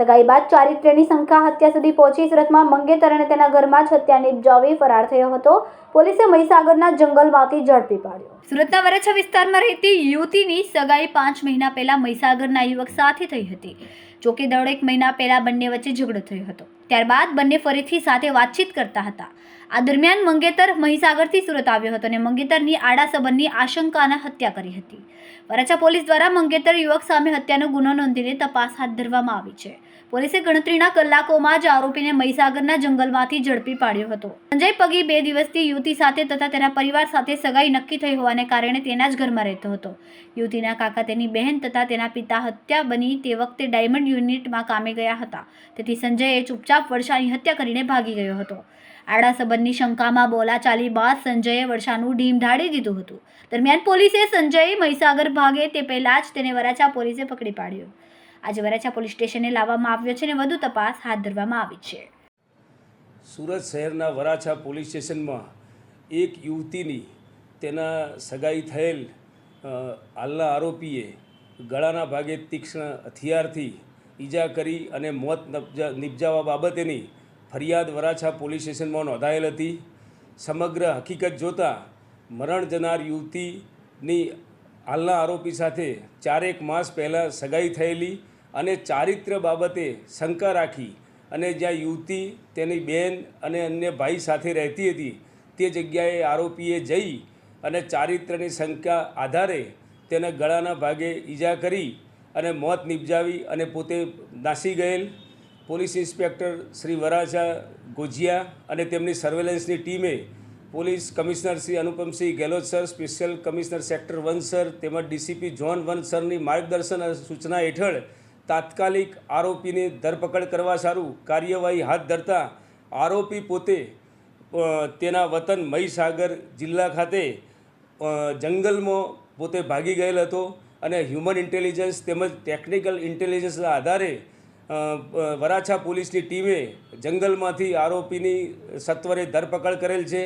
સગાઈ બાદ ચારિત્ર્યની શંકા હત્યા સુધી પહોંચી સુરતમાં મંગેતર અને તેના ઘરમાં જ હત્યા નિપજાવી ફરાર થયો હતો. પોલીસે મહીસાગરના જંગલમાંથી ઝડપી પાડ્યો. સુરતના વરછા વિસ્તારમાં રહેતી યુવતીની સગાઈ પાંચ મહિના પહેલા મહીસાગરના યુવક સાથે થઈ હતી. જોકે દોઢેક મહિના પહેલા બંને વચ્ચે ઝઘડો થયો હતો. ત્યારબાદ બંને ફરીથી સાથે વાતચીત કરતા હતા. આ દરમિયાન મંગેતર મહીસાગરથી સુરત આવ્યો હતો અને મંગેતરની આડા સંબંધની આશંકાના હત્યા કરી હતી. વરાછા પોલીસ દ્વારા મંગેતર યુવક સામે હત્યાનો ગુનો નોંધીને તપાસ હાથ ધરવામાં આવી છે. પોલીસે ગણતરીના કલાકોમાં જ આરોપીને મહીસાગરના જંગલમાંથી ઝડપી પાડ્યો હતો. સંજય પગી બે દિવસથી યુવતી સાથે તથા તેના પરિવાર સાથે સગાઈ નક્કી થઈ હોવાને કારણે તેના જ ઘરમાં રહેતો હતો. યુવતીના કાકા, તેની બહેન તથા તેના પિતા હત્યા બની તે વખતે ડાયમંડ યુનિટમાં કામે ગયા હતા. તેથી સંજયે ચૂપચાપ વર્ષાની હત્યા કરીને ભાગી ગયો હતો. આડા સંબંધની શંકામાં બોલાચાલી બાદ સંજયે વર્ષાનું ઢીમ ઢાળી દીધું હતું. દરમિયાન પોલીસે સંજય મહીસાગર ભાગે તે પહેલાં જ તેને વરાછા પોલીસે પકડી પાડ્યો. આજે વરાછા પોલીસ સ્ટેશને લાવવામાં આવ્યો છે અને વધુ તપાસ હાથ ધરવામાં આવી છે. સુરત શહેરના વરાછા પોલીસ સ્ટેશનમાં એક યુવતીની તેના સગાઈ થયેલ હાલના આરોપીએ ગળાના ભાગે તીક્ષ્ણ હથિયારથી ઈજા કરી અને મોત નપજા- નિપજાવવા બાબતેની ફરિયાદ વરાછા પોલીસ સ્ટેશનમાં નોંધાયેલ હતી. સમગ્ર હકીકત જોતાં મરણ જનાર યુવતીની હાલના આરોપી સાથે ચારેક માસ પહેલાં સગાઈ થયેલી અને ચારિત્ર્ય બાબતે શંકા રાખી અને જ્યાં યુવતી તેની બેન અને અન્ય ભાઈ સાથે રહેતી હતી, તે જગ્યાએ આરોપીએ જઈ અને ચારિત્ર્યની શંકા આધારે તેના ગળાના ભાગે ઈજા કરી અને મોત નિપજાવી અને પોતે નાસી ગયેલ. પોલીસ ઇન્સ્પેક્ટર શ્રી વરાજા ગોજિયા અને તેમની સર્વેલન્સની ટીમે police commissioner Shri Anupamsinh Gehlot sir, special commissioner sector one sir તેમજ ડીસીપી જોન વન સરની માર્ગદર્શન અને સૂચના હેઠળ તાત્કાલિક આરોપીની ધરપકડ કરવા સારું કાર્યવાહી હાથ ધરતા આરોપી પોતે તેના વતન મહીસાગર જિલ્લા ખાતે જંગલમાં પોતે ભાગી ગયેલ હતો અને હ્યુમન ઇન્ટેલિજન્સ તેમજ ટેકનિકલ ઇન્ટેલિજન્સના આધારે વરાછા પોલીસની ટીમે જંગલમાંથી આરોપીની સત્વરે ધરપકડ કરેલ છે.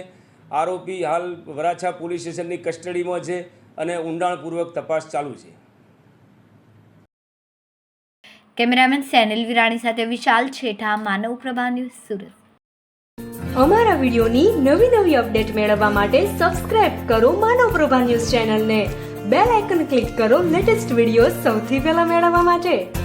આરોપી હાલ વરાછા પોલીસ સ્ટેશનની કસ્ટડીમાં છે અને ઊંડાણપૂર્વક તપાસ ચાલુ છે. કેમેરામેન સેનિલ વિરાણી સાથે વિશાલ છેઠા માનવ પ્રભા ન્યૂઝ સુરત. અમારા વિડિયોની નવી નવી અપડેટ મેળવવા માટે સબસ્ક્રાઇબ કરો માનવ પ્રભા ન્યૂઝ ચેનલને. બેલ આઇકન ક્લિક કરો લેટેસ્ટ વીડિયો સૌથી પહેલા મેળવવા માટે.